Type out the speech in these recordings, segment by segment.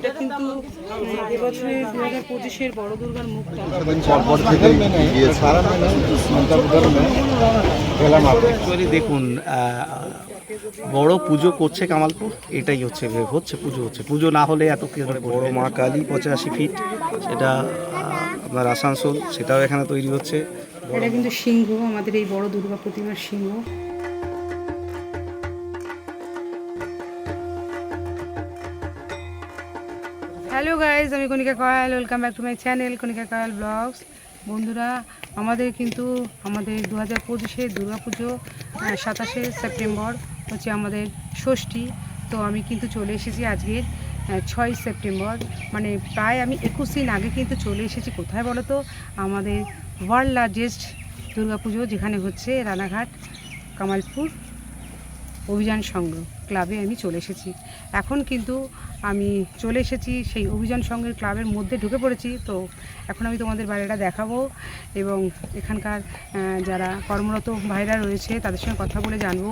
এটা কিন্তু এবছরে দু হাজার পঁচিশের বড় দুর্গার মুখটা দেখুন বড় পুজো করছে কামালপুর এটাই হচ্ছে হচ্ছে পুজো হচ্ছে। পুজো না হলে এত কি করে বড় মা কালী পঁচাশি ফিট সেটা আপনার আসানসোল সেটাও এখানে তৈরি হচ্ছে। এটা কিন্তু সিংহ আমাদের এই বড় দুর্গা প্রতিমার সিংহ। হ্যালো গাইজ আমি Kanika Kayal. Welcome back to my channel Kanika Kayal vlogs বন্ধুরা, আমাদের কিন্তু আমাদের দু হাজার পঁচিশে দুর্গাপুজো সাতাশে সেপ্টেম্বর হচ্ছে আমাদের ষষ্ঠী। তো আমি কিন্তু চলে এসেছি আজকের ছয় সেপ্টেম্বর। মানে প্রায় আমি একুশ দিন আগে কিন্তু চলে এসেছি। কোথায় বলো তো? আমাদের ওয়ার্ল্ড লার্জেস্ট দুর্গাপুজো যেখানে হচ্ছে রানাঘাট, কামালপুর অভিযান সংঘ ক্লাবে আমি চলে এসেছি। এখন কিন্তু আমি চলে এসেছি, সেই অভিযান সংঘের ক্লাবের মধ্যে ঢুকে পড়েছি। তো এখন আমি তোমাদের বাইরেটা দেখাবো এবং এখানকার যারা কর্মরত ভাইরা রয়েছে তাদের সঙ্গে কথা বলে জানব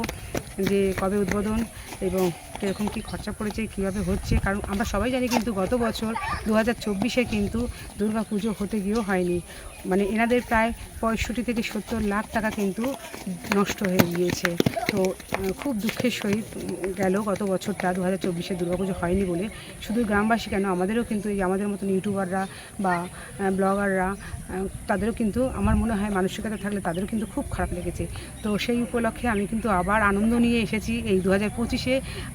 যে কবে উদ্বোধন এবং কীরকম কী খরচা পড়েছে, কীভাবে হচ্ছে? কারণ আমরা সবাই জানি কিন্তু গত বছর দু হাজার চব্বিশে কিন্তু দুর্গা পুজো হতে গিয়েও হয়নি। মানে এনাদের প্রায় পঁয়ষট্টি থেকে সত্তর লাখ টাকা কিন্তু নষ্ট হয়ে গিয়েছে। তো খুব দুঃখের সহিত গেল গত বছরটা দু হাজার চব্বিশে দুর্গাপুজো হয়নি বলে। শুধু গ্রামবাসী কেন, আমাদেরও কিন্তু এই আমাদের মতন ইউটিউবাররা বা ব্লগাররা তাদেরও কিন্তু আমার মনে হয় মানসিকতা থাকলে তাদেরও কিন্তু খুব খারাপ লেগেছে। তো সেই উপলক্ষে আমি কিন্তু আবার আনন্দ নিয়ে এসেছি এই দু হাজার পঁচিশে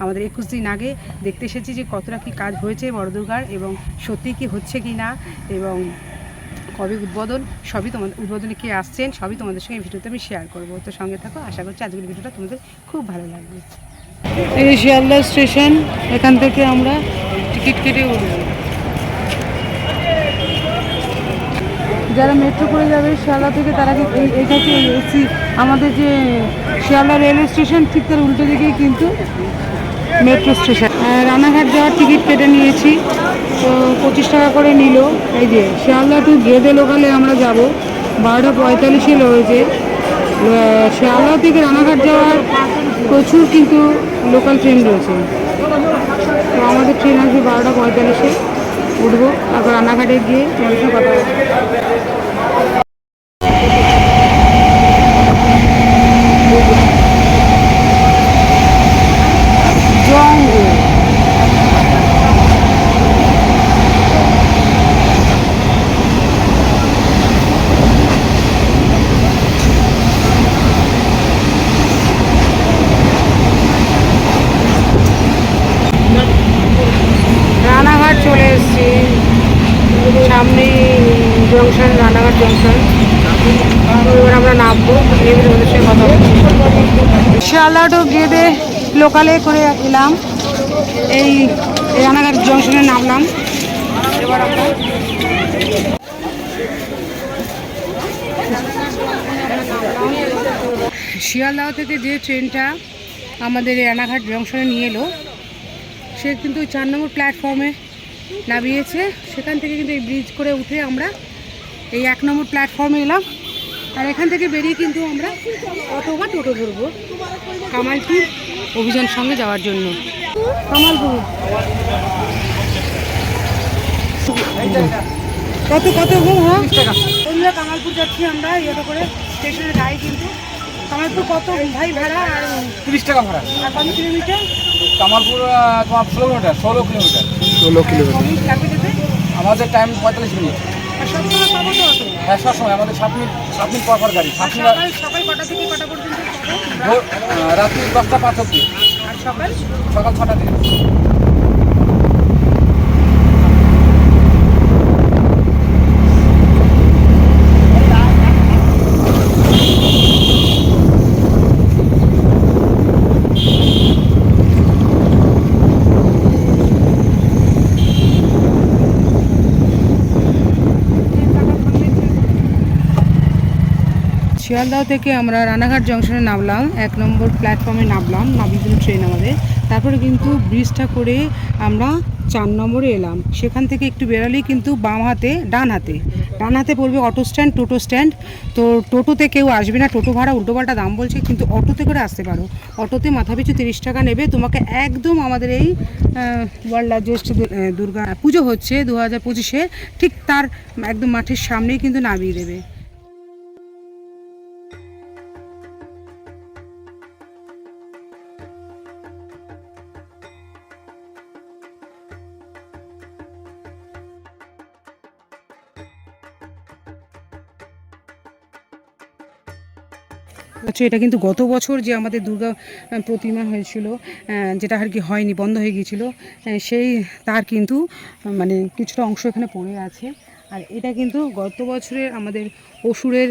আমাদের একুশ দিন আগে দেখতে এসেছি যে কতটা কী কাজ হয়েছে বড় দুর্গার এবং সত্যি কি হচ্ছে কি না এবং কবে উদ্বোধন, সবই তোমাদের, উদ্বোধনে কে আসছেন, সবই তোমাদের সঙ্গে ভিডিওতে আমি শেয়ার করব। তো সঙ্গে থাকো, আশা করছি আজকের ভিডিওটা তোমাদের খুব ভালো লাগবে। এই শিয়ালদা স্টেশন, এখান থেকে আমরা টিকিট কেটে উঠব। যারা মেট্রো করে যাবে, শিয়ালদা থেকে তারা এই এসি আমাদের যে শিয়ালদা রেলওয়ে স্টেশন ঠিক তার উল্টো দিকেই কিন্তু মেট্রো স্টেশন। রানাঘাট যাওয়ার টিকিট কেটে নিয়েছি, তো পঁচিশ টাকা করে নিল। এই যে, শিয়ালদা টু গেদে লোকালে আমরা যাব। বারোটা পঁয়তাল্লিশে রয়েছে। শিয়ালদা থেকে রানাঘাট যাওয়ার প্রচুর কিন্তু লোকাল ট্রেন রয়েছে। তো আমাদের ট্রেন আসবে বারোটা পঁয়তাল্লিশে। উঠবো, তারপর রানাঘাটে গিয়ে কথা হবে জঙ্গল রানাঘাট চলে এসেছি সামনে জংশন রানাঘাট জংশন এবার আমরা নামবো কথা গেদে লোকালে করে এলাম। এই রানাঘাট জংশনে নামলাম। এবার আমরা শিয়ালদহ থেকে যে ট্রেনটা আমাদের রানাঘাট জংশনে নিয়ে এলো, সে কিন্তু চার নম্বর প্ল্যাটফর্মে নামিয়েছে। সেখান থেকে কিন্তু এই ব্রিজ করে উঠে আমরা এই এক নম্বর প্ল্যাটফর্মে এলাম। আর এখান থেকে বেরিয়ে কিন্তু আমরা অটো বা টোটো ধরবো। কামালপুর অভিযান সঙ্গে যাওয়ার জন্য। কামালপুর। কত কত হ্যাঁ বন্ধুরা কামালপুর যাচ্ছি আমরা ইয়েতে করে স্টেশনে যাই কিন্তু। কামালপুর কত? ভাই ভাড়া আর তিরিশ টাকা ভাড়া। আর কত কিলোমিটার? কামালপুর তোমার ষোলো কিলোমিটার ষোলো কিলোমিটার। ষোলো কিলোমিটার। আমাদের টাইম পঁয়তাল্লিশ মিনিট। আর সবসময় হ্যাঁ আমাদের সাত মিনিট সাত মিনিট পর পর গাড়ি সাত মিনিট সকাল কটা থেকে কটা পর্যন্ত ভোর রাত্রি দশটা পাঁচ অব্দি আর সকাল? সকাল ছটা থেকে। শিয়ালদহ থেকে আমরা রানাঘাট জংশনে নামলাম, এক নম্বর প্ল্যাটফর্মে নামলাম নাবিদুল ট্রেন আমাদের। তারপরে কিন্তু ব্রিজটা করে আমরা চার নম্বরে এলাম। সেখান থেকে একটু বেরোলেই কিন্তু বাম হাতে, ডান হাতে। ডান হাতে পড়বে অটো স্ট্যান্ড টোটো স্ট্যান্ড তো টোটোতে কেউ আসবে না, টোটো ভাড়া উল্টোপাল্টা দাম বলছে, কিন্তু অটোতে করে আসতে পারো। অটোতে মাথা পিছু তিরিশ টাকা নেবে, তোমাকে একদম আমাদের এই ওয়ার্ল্ড লার্জেস্ট দুর্গা, পুজো হচ্ছে দু হাজার পঁচিশে। ঠিক তার একদম মাঠের সামনেই কিন্তু নামিয়ে দেবে। আচ্ছা এটা কিন্তু গত বছর যে আমাদের দুর্গা প্রতিমা হয়েছিল যেটা আর কি হয়নি, বন্ধ হয়ে গিয়েছিল সেই, তার কিন্তু মানে কিছুটা অংশ এখানে পড়ে আছে। আর এটা কিন্তু গত বছরের আমাদের অসুরের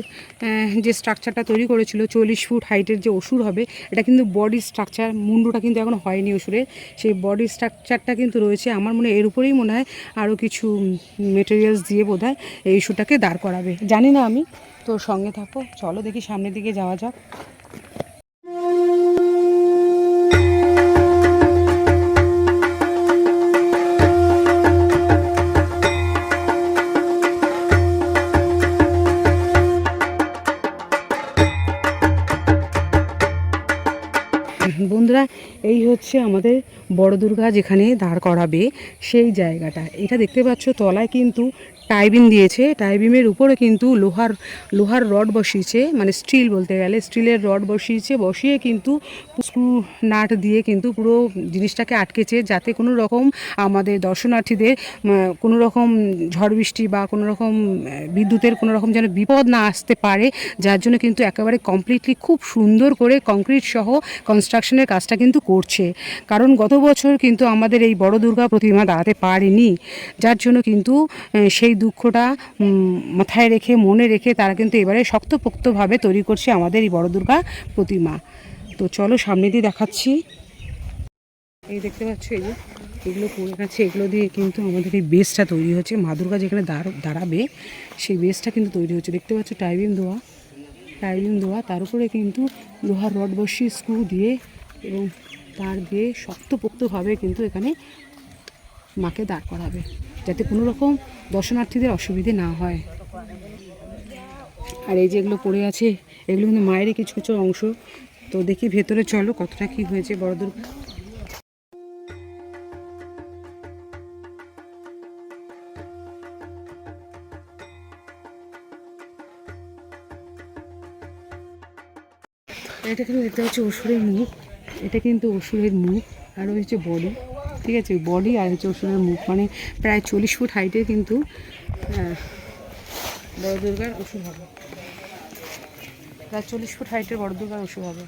যে স্ট্রাকচারটা তৈরি করেছিল, চল্লিশ ফুট হাইটের যে অসুর হবে, এটা কিন্তু বডি স্ট্রাকচার, মুন্ডুটা কিন্তু এখনও হয়নি অসুরের সেই বডি স্ট্রাকচারটা কিন্তু রয়েছে, আমার মনে হয় এর উপরেই মনে হয় আরও কিছু মেটেরিয়ালস দিয়ে বোধ এই ইস্যুটাকে দাঁড় করাবে। জানি না আমি তোর সঙ্গে থাকো, চলো দেখি সামনের দিকে যাওয়া যাক। বন্ধুরা, এই হচ্ছে আমাদের বড় দুর্গা যেখানে দাঁড় করাবে, সেই জায়গাটা। এটা দেখতে পাচ্ছ, তলায় কিন্তু টাইবিম দিয়েছে। টাইবিমের উপরে কিন্তু লোহার লোহার রড বসিয়েছে মানে স্টিল বলতে গেলে। স্টিলের রড বসিয়েছে, বসিয়ে কিন্তু স্ক্রু নাট দিয়ে কিন্তু পুরো জিনিসটাকে আটকেছে, যাতে কোনো রকম আমাদের দর্শনার্থীদের কোনো রকম ঝড় বৃষ্টি বা কোনো রকম বিদ্যুতের কোনো রকম যেন বিপদ না আসতে পারে, যার জন্য কিন্তু একেবারে কমপ্লিটলি খুব সুন্দর করে কংক্রিট সহ কনস্ট্রাকশনের কাজটা কিন্তু করছে। কারণ গত বছর কিন্তু আমাদের এই বড় দুর্গা প্রতিমা দাঁড়াতে পারেনি, যার জন্য কিন্তু সেই দুঃখটা মাথায় রেখে, মনে রেখে তারা কিন্তু এবারে শক্তপোক্তভাবে তৈরি করছে আমাদের এই বড় দুর্গা প্রতিমা। তো চলো সামনে দিয়ে দেখাচ্ছি। এই দেখতে পাচ্ছ এই যে, এগুলো পড়ে গেছে এগুলো দিয়ে কিন্তু আমাদের এই বেসটা তৈরি হচ্ছে। মা দুর্গা যেখানে দাঁড়- দাঁড়াবে, সেই বেসটা কিন্তু তৈরি হচ্ছে। দেখতে পাচ্ছ টাইবিং দেওয়া টাইবিং দেওয়া তার উপরে কিন্তু লোহার রড বসিয়ে স্ক্রু দিয়ে এবং তার দিয়ে শক্তপোক্তভাবে কিন্তু এখানে মাকে দাঁড় করাবে, যাতে কোনো রকম দর্শনার্থীদের অসুবিধে না হয়। আর এই যেগুলো পড়ে আছে, এগুলো কিন্তু মায়েরই কিছু কিছু অংশ। তো দেখি ভেতরে চলো কতটা কি হয়েছে বড় দুর্গা। এটা কিন্তু দেখতে পাচ্ছি অসুরের মুখ, এটা কিন্তু অসুরের মুখ, আর হচ্ছে বডি। ঠিক আছে বডি আর হচ্ছে অসুরের মুখ মানে প্রায় চল্লিশ ফুট হাইটে কিন্তু বড় দুর্গার অসুর হবে। প্রায় চল্লিশ ফুট হাইটের বড় দুর্গার অসুর হবে।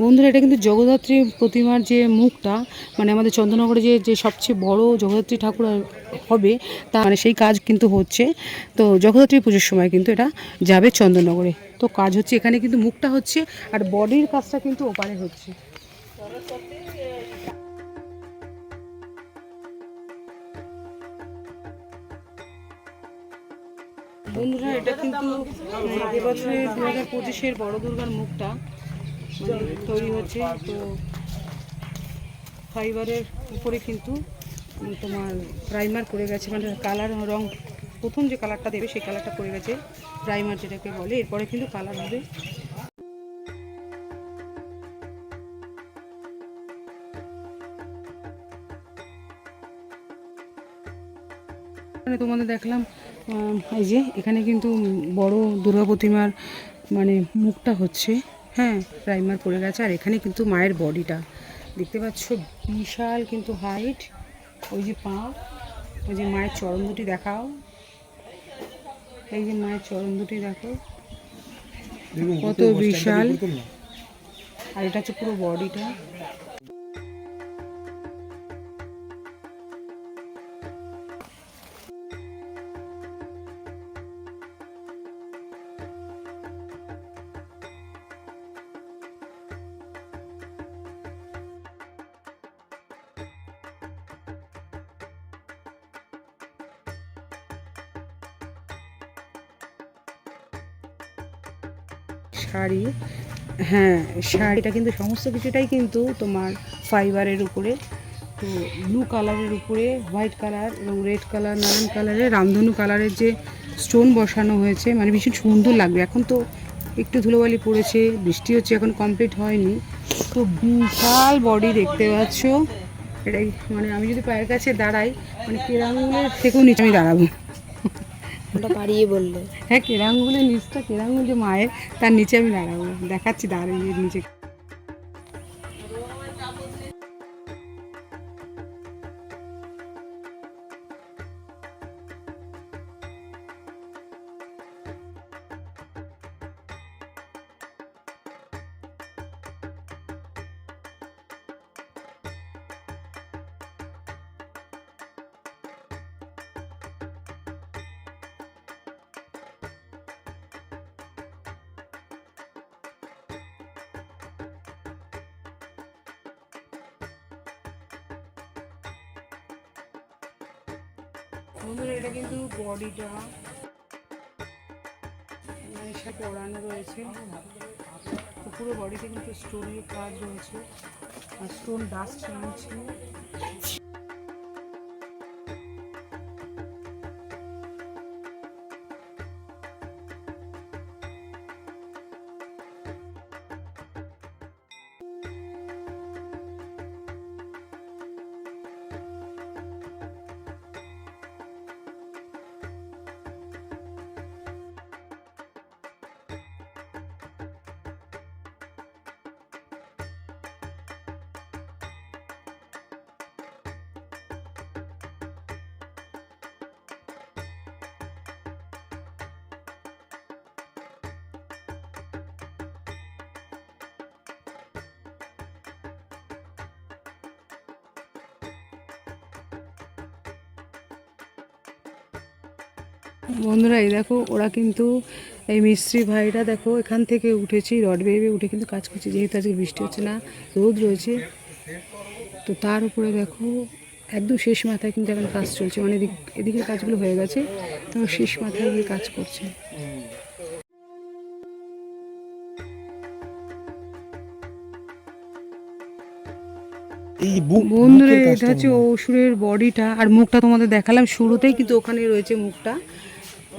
বন্ধুরা, এটা কিন্তু জগদ্ধাত্রী প্রতিমার যে মুখটা মানে আমাদের চন্দ্রনগরে যে যে সবচেয়ে বড় জগদ্ধাত্রী ঠাকুর হবে, তা মানে সেই কাজ কিন্তু হচ্ছে। তো জগদ্ধাত্রী পুজোর সময় কিন্তু এটা যাবে চন্দ্রনগরে তো কাজ হচ্ছে, এখানে কিন্তু মুখটা হচ্ছে আর বডির কাজটা কিন্তু ওপারে হচ্ছে। বন্ধুরা এটা কিন্তু আহ, এবছরের দু হাজার পঁচিশের বড় দুর্গার মুখটা মানে তৈরি হচ্ছে। তো ফাইবারের উপরে কিন্তু তোমার প্রাইমার পড়ে গেছে। মানে কালার রং প্রথম যে কালারটা দেবে সেই কালারটা পড়ে গেছে প্রাইমার যেটাকে বলে। এরপরে কিন্তু কালার হবে। মানে তোমাদের দেখলাম এই যে এখানে কিন্তু বড় দুর্গা প্রতিমার মানে মুখটা হচ্ছে হ্যাঁ প্রাইমার পড়ে গেছে আর এখানে কিন্তু মায়ের বডিটা। দেখতে পাচ্ছ বিশাল কিন্তু হাইট ওই যে পা ওই যে মায়ের চরণ দুটি দেখাও। এই যে মায়ের চরণ দুটি দেখো। কত বিশাল। আর এটা হচ্ছে পুরো বডিটা। শাড়ি হ্যাঁ শাড়িটা কিন্তু সমস্ত কিছুটাই কিন্তু তোমার ফাইবারের উপরে, তো ব্লু কালারের উপরে হোয়াইট কালার এবং রেড কালার নানান কালারের রামধনু কালারের যে স্টোন বসানো হয়েছে মানে ভীষণ সুন্দর লাগবে। এখন তো একটু ধুলোবালি পড়েছে, বৃষ্টি হচ্ছে, এখন কমপ্লিট হয়নি। তো বিশাল বডি দেখতে পাচ্ছ। এটাই মানে আমি যদি পায়ের কাছে দাঁড়াই মানে কেরাঙ্গুলের থেকেও নিচে আমি দাঁড়াবো। ওটা বাড়িয়ে বললে। হ্যাঁ কেরাঙ্গুলের নিচটা, কেরাঙ্গুল যে মায়ের, তার নিচে আমি দাঁড়াবো। দেখাচ্ছি দাঁড়িয়ে নিচে বন্ধুরা, এটা কিন্তু বডিটা সে পড়ানো রয়েছে। পুরো বডিতে কিন্তু স্টোনের কাজ রয়েছে। আর স্টোন ডাস্ট রয়েছে বন্ধুরা এই দেখো ওরা কিন্তু এই মিস্ত্রি ভাইরা দেখো এখান থেকে উঠেছি রড বেয়ে উঠে কিন্তু কাজ করছে যেহেতু আজকে বৃষ্টি হচ্ছে না রোদ রয়েছে। তো তার উপরে দেখো একদম শেষ মাথায় কিন্তু এখন কাজ চলছে মানে এদিক এদিকের কাজগুলো হয়ে গেছে তো শেষ মাথায় গিয়ে কাজ করছে। বন্ধুরা এটা হচ্ছে অসুরের বডিটা আর মুখটা তোমাদের দেখালাম শুরুতেই কিন্তু ওখানে রয়েছে মুখটা।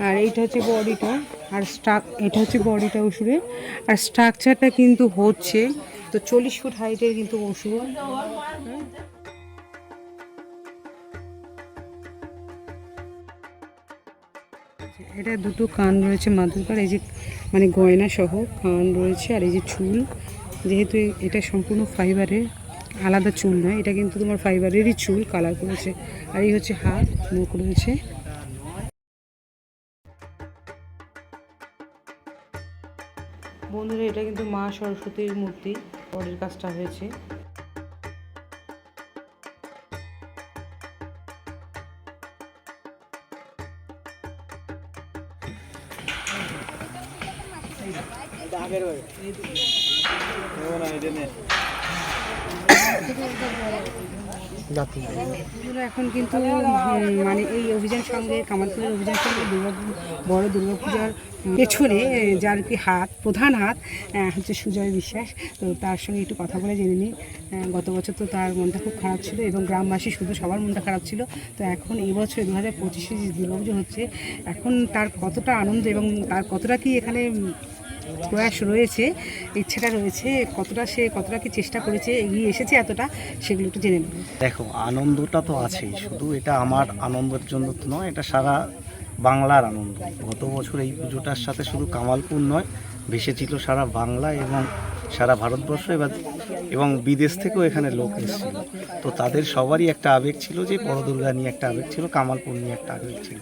আর এইটা হচ্ছে বডিটা, আর স্ট্রাক, এটা হচ্ছে বডিটা অসুরের আর স্ট্রাকচারটা কিন্তু হচ্ছে, তো চল্লিশ ফুট হাইটের কিন্তু অসুর এটা দুটো কান রয়েছে মাদুরকার, এই যে মানে গয়না সহ কান রয়েছে, আর এই যে চুল। যেহেতু এটা সম্পূর্ণ ফাইবারের আলাদা চুল নয়, এটা কিন্তু তোমার ফাইবারেরই চুল কালার করেছে। আর এই হচ্ছে হাত, মুখ রয়েছে। এটা কিন্তু মা সরস্বতীর মূর্তি পরের কাজটা হয়েছে। এখন কিন্তু মানে এই অভিযান সঙ্গে, কামালপুরের অভিযান সঙ্গে দুর্গা বড় দুর্গাপূজার পেছনে যার কি হাত, প্রধান হাত হচ্ছে সুজয় বিশ্বাস। তো তার সঙ্গে একটু কথা বলে জেনে নিই। গত বছর তো তার মনটা খুব খারাপ ছিল এবং গ্রামবাসী শুধু সবার মনটা খারাপ ছিল। তো এখন এই বছর দু হাজার পঁচিশে যে দুর্গাপুজো হচ্ছে, এখন তার কতটা আনন্দ এবং তার কতটা কি এখানে প্রয়াস রয়েছে, ইচ্ছেটা রয়েছে, কতটা সে কতটা কি চেষ্টা করেছে, এগিয়ে এসেছে এতটা, সেগুলো একটু জেনে নেব। দেখো, আনন্দটা তো আছেই, শুধু এটা আমার আনন্দের জন্য তো নয়, এটা সারা বাংলার আনন্দ। গত বছর এই পুজোটার সাথে শুধু কামালপুর নয়, ভেসেছিল সারা বাংলা এবং সারা ভারতবর্ষ এবার, এবং বিদেশ থেকেও এখানে লোক এসেছিল। তো তাদের সবারই একটা আবেগ ছিল যে বড় দুর্গা নিয়ে একটা আবেগ ছিল, কামালপুর নিয়ে একটা আবেগ ছিল।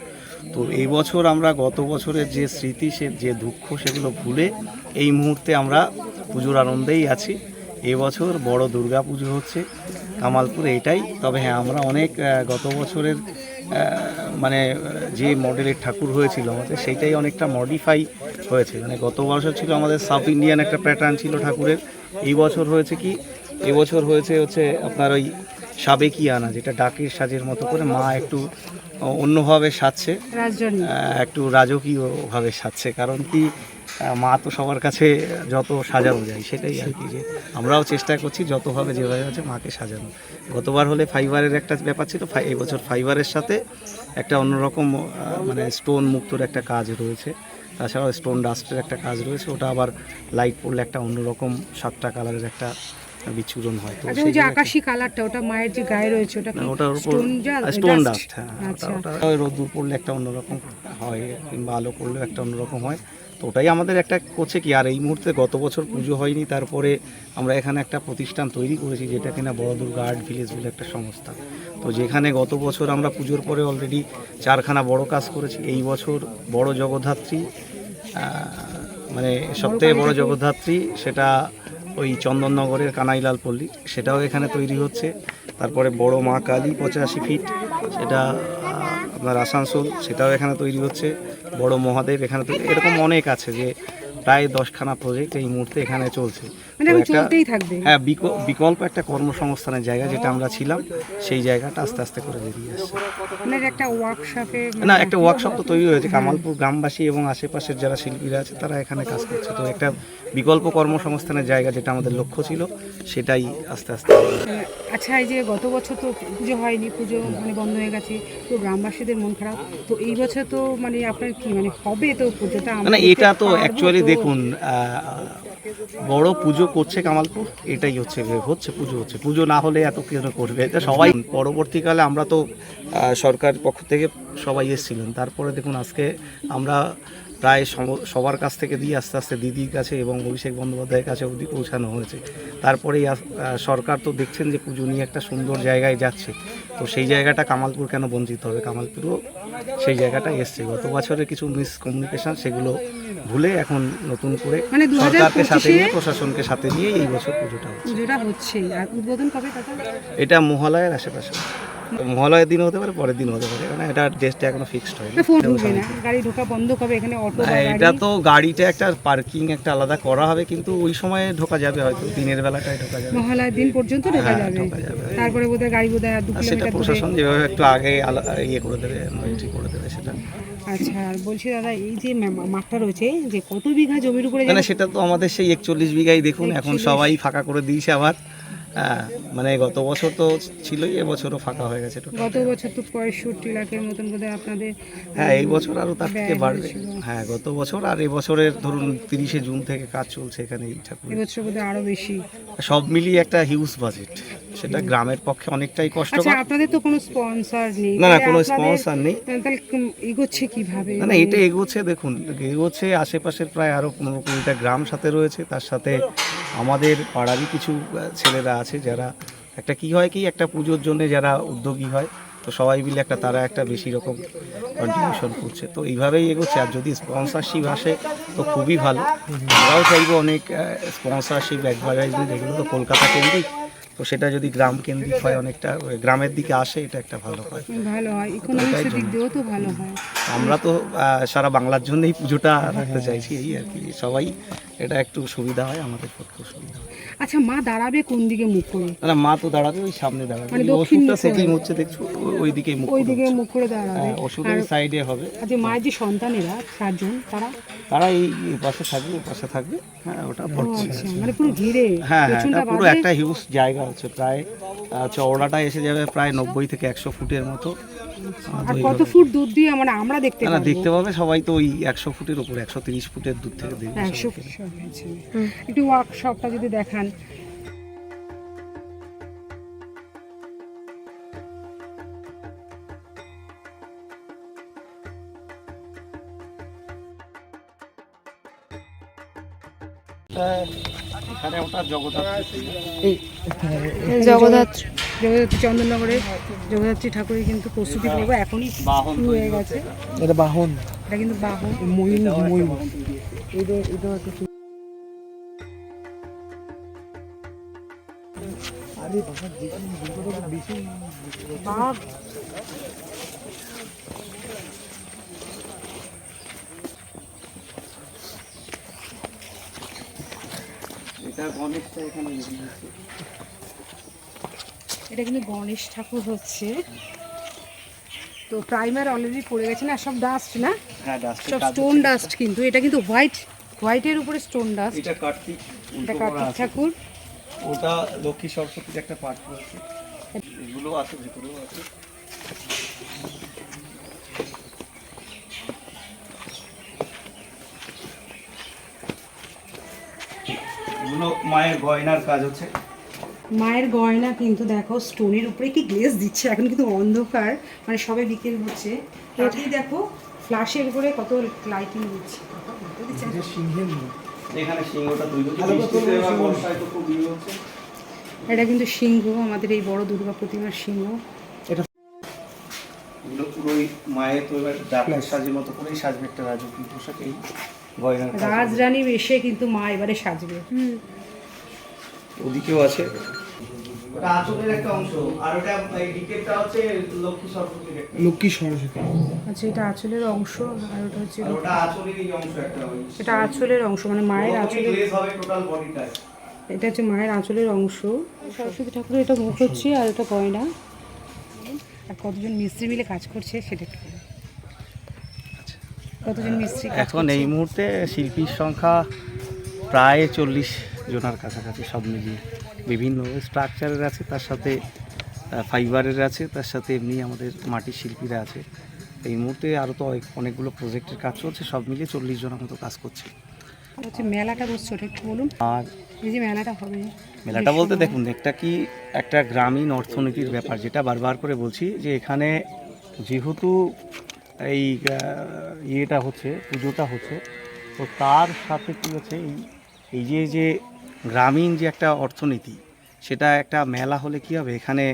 তো এই বছর আমরা গত বছরের যে স্মৃতি, সে যে দুঃখ সেগুলো ভুলে এই মুহূর্তে আমরা পুজোর আনন্দেই আছি। এবছর বড় দুর্গা পুজো হচ্ছে, কামালপুরে এটাই। তবে হ্যাঁ আমরা অনেক গত বছরের মানে যে মডেলের ঠাকুর হয়েছিল আমাদের, সেইটাই অনেকটা মডিফাই হয়েছে। মানে গত বছর ছিল আমাদের সাউথ ইন্ডিয়ান একটা প্যাটার্ন ছিল ঠাকুরের। এই বছর হয়েছে কি? এবছর হয়েছে হচ্ছে আপনার ওই সাবেকিয়ানা যেটা ডাকের সাজের মতো করে মা একটু অন্যভাবে সাজছে। একটু রাজকীয়ভাবে সাজছে কারণ কি মা তো সবার কাছে যত সাজানো যায় সেটাই আর কি যে আমরাও চেষ্টা করছি যতভাবে যেভাবে আছে মাকে সাজানো। গতবার হলে ফাইবারের একটা ব্যাপার ছিল এবছর ফাইবারের সাথে একটা অন্যরকম মানে স্টোন মুক্তর একটা কাজ রয়েছে। তাছাড়াও স্টোন ডাস্টের একটা কাজ রয়েছে ওটা আবার লাইট পড়লে একটা অন্যরকম সাতটা কালারের একটা বিচ্ছুরণ হয়। তো আচ্ছা ওই যে আকাশি কালারটা ওটা মায়ের যে গায়ে রয়েছে ওটা কি ওটার উপর স্টোন ডাস্ট হ্যাঁ ওটা আচ্ছা। ওই রোদ্দুর পড়লে একটা অন্যরকম হয় কিংবা আলো পড়লেও একটা অন্যরকম হয়। তো ওটাই আমাদের একটা করছে কি আর এই মুহূর্তে গত বছর পুজো হয়নি তারপরে আমরা এখানে একটা প্রতিষ্ঠান তৈরি করেছি যেটা কিনা বড় দুর্গা আর্ট ভিলেজ বলে একটা সংস্থা। তো যেখানে গত বছর আমরা পুজোর পরে অলরেডি চারখানা বড় কাজ করেছি। এই বছর বড় জগদ্ধাত্রী মানে সবথেকে বড় জগদ্ধাত্রী সেটা ওই চন্দননগরের কানাইলাল পল্লী, সেটাও এখানে তৈরি হচ্ছে। তারপরে বড় মা কালী পঁচাশি ফিট, সেটা আপনার আসানসোল, সেটাও এখানে তৈরি হচ্ছে। বড় মহাদেব এখানে এরকম অনেক আছে যে, প্রায় দশখানা প্রজেক্ট এই মুহূর্তে এখানে চলছে। মানে চলতেই থাকবে। হ্যাঁ বিক- বিকল্প একটা কর্মসংস্থানের জায়গা যেটা আমরা ছিলাম সেই জায়গাটা আস্তে আস্তে করে বেরিয়ে আসছে। মানে একটা ওয়ার্কশপে না একটা ওয়ার্কশপ তো তৈরি হয়েছে কামালপুর গ্রামবাসী এবং আশেপাশের যারা শিল্পীরা আছে তারা এখানে কাজ করছে। তো একটা বিকল্প কর্মসংস্থানের জায়গা যেটা আমাদের লক্ষ্য ছিল সেটাই আস্তে আস্তে আচ্ছা এই যে গত বছর তো পুজো হয়নি পুজো মানে বন্ধ হয়ে গেছে তো গ্রামবাসীদের মন খারাপ। তো এই বছর তো মানে আপনার কি মানে হবে তো পুজোটা? মানে এটা তো অ্যাকচুয়ালি দেখুন বড় পুজো করছে কামালপুর, এটাই হচ্ছে হচ্ছে পুজো হচ্ছে। পুজো না হলে এত কেন করবে? এটা সবাই পরবর্তীকালে আমরা তো সরকার পক্ষ থেকে সবাই এসেছিলেন। তারপরে দেখুন আজকে আমরা প্রায় সবার কাছ থেকে দিয়ে আস্তে আস্তে দিদির কাছে এবং অভিষেক বন্দ্যোপাধ্যায়ের কাছে অবধি পৌঁছানো হয়েছে। তারপরেই সরকার তো দেখছেন যে পুজো নিয়ে একটা সুন্দর জায়গায় যাচ্ছে। তো সেই জায়গাটা কামালপুর কেন বঞ্চিত হবে? কামালপুরও সেই জায়গাটা এসছে। গত বছরের কিছু মিসকমিউনিকেশন সেগুলো ভুলে এখন নতুন করে মানে সরকারকে সাথে নিয়ে প্রশাসনকে সাথে নিয়ে এই বছর পুজোটা হচ্ছে। পুজোটা হচ্ছে আর উদ্বোধন কবে এটা মহালয়ের আশেপাশে। মহালয়ের দিন হতে পারে পরের দিন হতে পারে। কারণ এটা ডেটটা এখনও ফিক্সড হয়নি। গাড়ি ঢোকা বন্ধ কবে? এখানে অটো হ্যাঁ, এটা তো গাড়িটা একটা পার্কিং একটা আলাদা করা হবে কিন্তু ওই সময়ে ঢোকা যাবে হয়তো। দিনের বেলাটায় ঢোকা যাবে। মহালয়ার দিন পর্যন্ত ঢোকা হ্যাঁ, যাবে। তারপরে বোধহয় গাড়ি বোধহয় দু কিলোমিটার প্রশাসন যেভাবে একটু আগে ইয়ে করে দেবে এন্ট্রি করে দেবে সেটা। আচ্ছা আর বলছি দাদা এই যে মাঠটা রয়েছে যে কত বিঘা জমির উপরে সেটা তো আমাদের সেই একচল্লিশ বিঘাই দেখুন এখন সবাই ফাঁকা করে দিয়েছে আবার। হ্যাঁ মানে গত বছর তো ছিলই এবছরও ফাঁকা হয়ে গেছে গত বছর তো পঁয়ষট্টি লাখের মতন বোধহয় আপনাদের হ্যাঁ এই বছর আরও তার থেকে বাড়বে। হ্যাঁ গত বছর আর এবছরের ধরুন তিরিশে জুন থেকে কাজ চলছে এখানে এই ঠাকুর এবছর বোধহয় আরও বেশি। সব মিলিয়ে একটা হিউজ বাজেট সেটা গ্রামের পক্ষে অনেকটাই আচ্ছা কষ্টকর আপনাদের তো কোনো স্পন্সর নেই। না না কোনো স্পন্সর নেই। তাহলে এগোচ্ছে কীভাবে? না না এটা এগোচ্ছে দেখুন এগোচ্ছে আশেপাশের প্রায় আরও পনেরো কুড়িটা গ্রাম সাথে রয়েছে। তার সাথে আমাদের পাড়ারই কিছু ছেলেরা আছে যারা একটা কি হয় কি একটা পুজোর জন্য যারা উদ্যোগী হয় তো সবাই মিলে একটা তারা একটা বেশি রকম কন্ট্রিবিউশন করছে। তো এইভাবেই এগোচ্ছে আর যদি স্পন্সরশিপ আসে তো খুবই ভালো। আমরাও চাইব অনেক স্পন্সরশিপ অ্যাডভার্টাইজমেন্ট এগুলো তো কলকাতা কেন্দ্রিক। তো সেটা যদি গ্রাম কেন্দ্রিক হয় অনেকটা গ্রামের দিকে আসে এটা একটা ভালো হয়। ভালো হয় ইকোনমিক্স দিক দিয়েও তো ভালো হয়। আমরা তো সারা বাংলার জন্যই পুজোটা রাখতে চাইছি এই আর কি। সবাই এটা একটু সুবিধা হয় আমাদের পক্ষেও সুবিধা হয়। আচ্ছা মা দাঁড়াবে কোন দিকে মুখ করে? না, না মা তো দাঁড়াবে ওই সামনে দাঁড়াবে। মানে ওই দক্ষিণ ওষুধটা সেটিং হচ্ছে দেখছ ওই- দিকেই মুখ ওই দিকে মুখ করে দাঁড়াবে। হ্যাঁ, ওষুধের সাইডে হবে। আচ্ছা মায়ের যে সন্তানেরা চারজন তারা? তারা এই পাশে থাকবে ওই পাশে থাকবে। হ্যাঁ ওটা পড়ছে। আচ্ছা মানে পুরো ঘিরে হ্যাঁ হ্যাঁ পুরো একটা হিউজ জায়গা হচ্ছে প্রায় চওড়াটা এসে যাবে প্রায় নব্বই থেকে একশো ফুটের মতো। আর কত ফুট দূর দিয়ে মানে আমরা দেখতে পাবো? দেখতে পাবে সবাই তো ওই একশো ফুটের উপরে একশো তিরিশ ফুটের দূর থেকে দেখবে একশো সবাই। ফুট একটু ওয়ার্কশপটা যদি দেখান। জগদ্ধাত্রী। জগদ্ধাত্রী চন্দননগরে জগদ্ধাত্রী ঠাকুরের কিন্তু প্রস্তুতি পর্ব এখনই শুরু হয়ে গেছে। এটা। বাহন। এটা কিন্তু বাহন। ময়ূর ময়ূর। বাঘ। এটা অনেকটা এখানে। এটা কিন্তু গণেশ ঠাকুর হচ্ছে। তো প্রাইমার অলরেডি পড়ে গেছে না? সব ডাস্ট না? হ্যাঁ সব স্টোন ডাস্ট কিন্তু। এটা কিন্তু হোয়াইট হোয়াইটের উপরে স্টোন ডাস্ট এটা কার্তিক এটা কার্তিক ঠাকুর। ওটা লক্ষ্মী সরস্বতীর একটা পাঠ রয়েছে। এগুলো আছে ভেতরেও আছে। এগুলো মায়ের গয়নার কাজ হচ্ছে। মায়ের গয়না কিন্তু দেখো স্টোনের উপরে কি গ্লেজ দিচ্ছে? এখন কিন্তু অন্ধকার মানে সবে বিকেল হচ্ছে। এটাই দেখো ফ্ল্যাশের উপরে কত লাইটিং দিচ্ছে। এটা কিন্তু সিংহ আমাদের এই বড় দুর্গা প্রতিমার সিংহ। এগুলো পুরোই মায়ের তো এবার ডাক্তার সাজের মতো করেই সাজবে একটা রাজকীয় পোশাক এই গয়নার কাজ। রাজরানী বেশে কিন্তু মা এবারে সাজবে। ওদিকেও আছে। ওটা আঁচলের একটা অংশ আর ওটা এই ডিকেটটা হচ্ছে লক্ষ্মী সরস্বতীর একটা। লক্ষ্মী সরস্বতী। আচ্ছা এটা আঁচলের অংশ আর ওটা হচ্ছে আর ওটা আঁচলের এই অংশ একটা এটা আঁচলের অংশ মানে মায়ের আঁচলের হবে টোটাল বডিটা এটা হচ্ছে মায়ের আঁচলের অংশ। সরস্বতী ঠাকুরের এটা মুখ হচ্ছে আর এটা গয়না। আর কতজন মিস্ত্রি মিলে কাজ করছে সেটা একটু কতজন মিস্ত্রি এখন এই মুহূর্তে শিল্পীর সংখ্যা প্রায় চল্লিশ। জনের কাছাকাছি সব মিলিয়ে। বিভিন্ন স্ট্রাকচারের আছে তার সাথে ফাইবারের আছে তার সাথে এমনি আমাদের মাটির শিল্পীরা আছে। এই মুহূর্তে আরও তো অনেক- অনেকগুলো প্রজেক্টের কাজ চলছে সব মিলিয়ে চল্লিশ জনের মতো কাজ করছে। হচ্ছে মেলাটা বসছে ওটা একটু বলুন। আর এই যে মেলাটা হবে মেলাটা বলতে দেখুন একটা কি একটা গ্রামীণ অর্থনীতির ব্যাপার যেটা বারবার করে বলছি যে এখানে যেহেতু এই ইয়েটা হচ্ছে পুজোটা হচ্ছে তো তার সাথে কী হচ্ছে এই এই যে যে গ্রামীণ যে একটা অর্থনীতি সেটা একটা মেলা হলে কি হবে? এখানে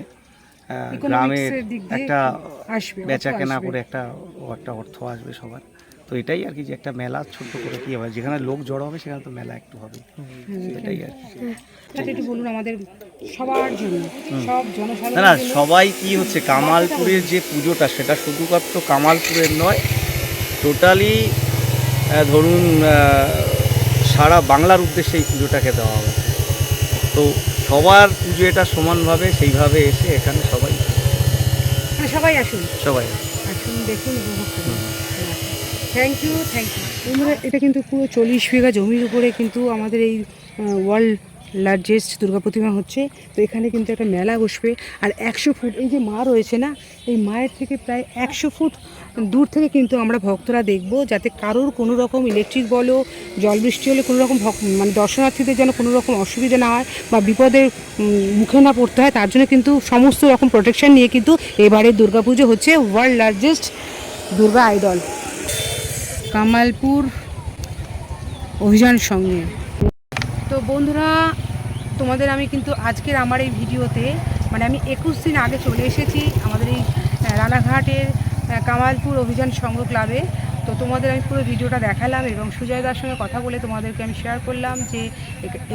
গ্রামের একটা বেচা কেনা করে একটা একটা অর্থ আসবে সবার। তো এটাই আর কি যে একটা মেলা ছোট্ট করে কি হবে? যেখানে লোক জড়ো হবে সেখানে তো মেলা একটু হবে। এটাই আর কি একটু বলুন আমাদের সবার জন্য। সব না না সবাই কি হচ্ছে? কামালপুরের যে পুজোটা সেটা শুধুমাত্র কামালপুরের নয় টোটালি ধরুন সারা বাংলার উদ্দেশ্যে এই পুজোটাকে দেওয়া হবে। তো সবার পুজো এটা সমানভাবে সেইভাবে এসে এখানে সবাই মানে সবাই আসুন। সবাই আসুন। দেখুন উপভোগ করুন। থ্যাংক ইউ থ্যাংক ইউ বন্ধুরা এটা কিন্তু পুরো চল্লিশ বিঘা জমির উপরে কিন্তু আমাদের এই ওয়ার্ল্ড লার্জেস্ট দুর্গা প্রতিমা হচ্ছে। তো এখানে কিন্তু একটা মেলা বসবে। আর একশো ফুট, এই যে মা রয়েছে না, এই মায়ের থেকে প্রায় একশো ফুট দূর থেকে কিন্তু আমরা ভক্তরা দেখব, যাতে কারোর কোনো রকম ইলেকট্রিক বলো, জল বৃষ্টি হলে কোনো রকম মানে দর্শনার্থীদের যেন কোনো রকম অসুবিধা না হয় বা বিপদের মুখে না পড়তে হয়, তার জন্য কিন্তু সমস্ত রকম প্রোটেকশন নিয়ে কিন্তু এবারে দুর্গাপুজো হচ্ছে world largest Durga idol Kamalpur অভিযান সঙ্গে। বন্ধুরা, তোমাদের আমি কিন্তু আজকের আমার এই ভিডিওতে মানে আমি একুশ দিন আগে চলে এসেছি আমাদের এই রানাঘাটের কামালপুর অভিযান সংঘ ক্লাবে। তো তোমাদের আমি পুরো ভিডিওটা দেখালাম এবং সুজয়দার সঙ্গে কথা বলে তোমাদেরকে আমি শেয়ার করলাম যে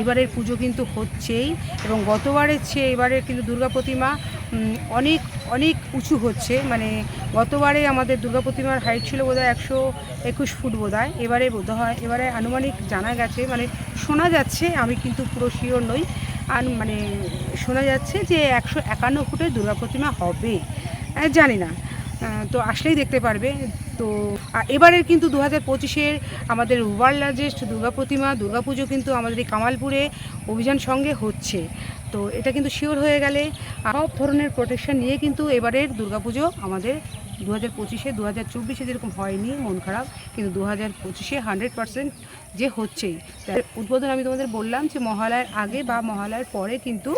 এবারের পুজো কিন্তু হচ্ছেই এবং গতবারের চেয়ে এবারের কিন্তু দুর্গা প্রতিমা অনেক অনেক উঁচু হচ্ছে। মানে গতবারে আমাদের দুর্গা প্রতিমার হাইট ছিল বোধহয় একশো একুশ ফুট বোধহয়। এবারে বোধহয়, এবারে আনুমানিক জানা গেছে মানে শোনা যাচ্ছে, আমি কিন্তু পুরো শিওর নই। আর মানে শোনা যাচ্ছে যে একশো একান্ন ফুটের দুর্গা প্রতিমা হবে। জানি না। তো আসলেই দেখতে পারবে। তো এবারের কিন্তু দু হাজার পঁচিশের আমাদের ওয়ার্ল্ড লার্জেস্ট দুর্গা প্রতিমা দুর্গাপুজো কিন্তু আমাদের এই কামালপুরে অভিযান সঙ্গে হচ্ছে। তো এটা কিন্তু শিওর হয়ে গেলে সব ধরনের প্রোটেকশন নিয়ে কিন্তু এবারের দুর্গাপুজো আমাদের দু হাজার পঁচিশে দু হাজার চব্বিশে যেরকম হয়নি, মন খারাপ, কিন্তু দু হাজার পঁচিশে হান্ড্রেড পার্সেন্ট যে হচ্ছেই। উদ্বোধন আমি তোমাদের বললাম যে মহালয়ার আগে বা মহালয়ার পরে কিন্তু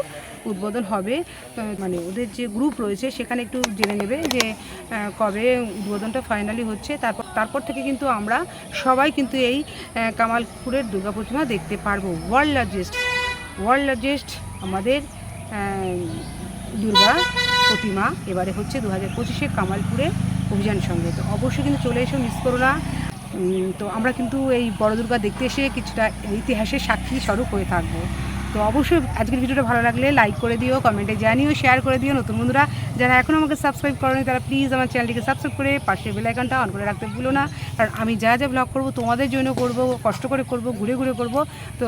উদ্বোধন হবে। মানে ওদের যে গ্রুপ রয়েছে, সেখানে একটু জেনে নেবে যে কবে উদ্বোধনটা ফাইনালি হচ্ছে। তারপর তারপর থেকে কিন্তু আমরা সবাই কিন্তু এই কামালপুরের দুর্গা প্রতিমা দেখতে পারব। ওয়ার্ল্ড লার্জেস্ট ওয়ার্ল্ড লার্জেস্ট আমাদের দুর্গা। প্রতিমা এবারে হচ্ছে দু হাজার পঁচিশে কামালপুরে অভিযান সঙ্গে তো অবশ্যই কিন্তু চলে এসো মিস করো না। তো আমরা কিন্তু এই বড় দুর্গা দেখতে এসে কিছুটা ইতিহাসের সাক্ষী স্বরূপ হয়ে থাকব। তো অবশ্যই আজকের ভিডিওটা ভালো লাগলে লাইক করে দিও কমেন্টে জানিও শেয়ার করে দিও। নতুন বন্ধুরা, যারা এখনও আমাকে সাবস্ক্রাইব করেনি, তারা প্লিজ আমার চ্যানেলটিকে সাবস্ক্রাইব করে পাশের বেল আইকনটা অন করে রাখতে ভুলো না। কারণ আমি যা যা ব্লগ করব, তোমাদের জন্য করব, কষ্ট করে করব, ঘুরে ঘুরে করব। তো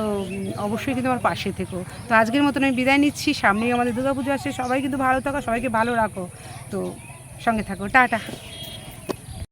অবশ্যই কিন্তু আমার পাশে থেকো। তো আজকের মতন আমি বিদায় নিচ্ছি। সামনেই আমাদের দুর্গাপুজো আসছে। সবাই কিন্তু ভালো থাকো, সবাইকে ভালো রাখো। তো সঙ্গে থাকো। টাটা।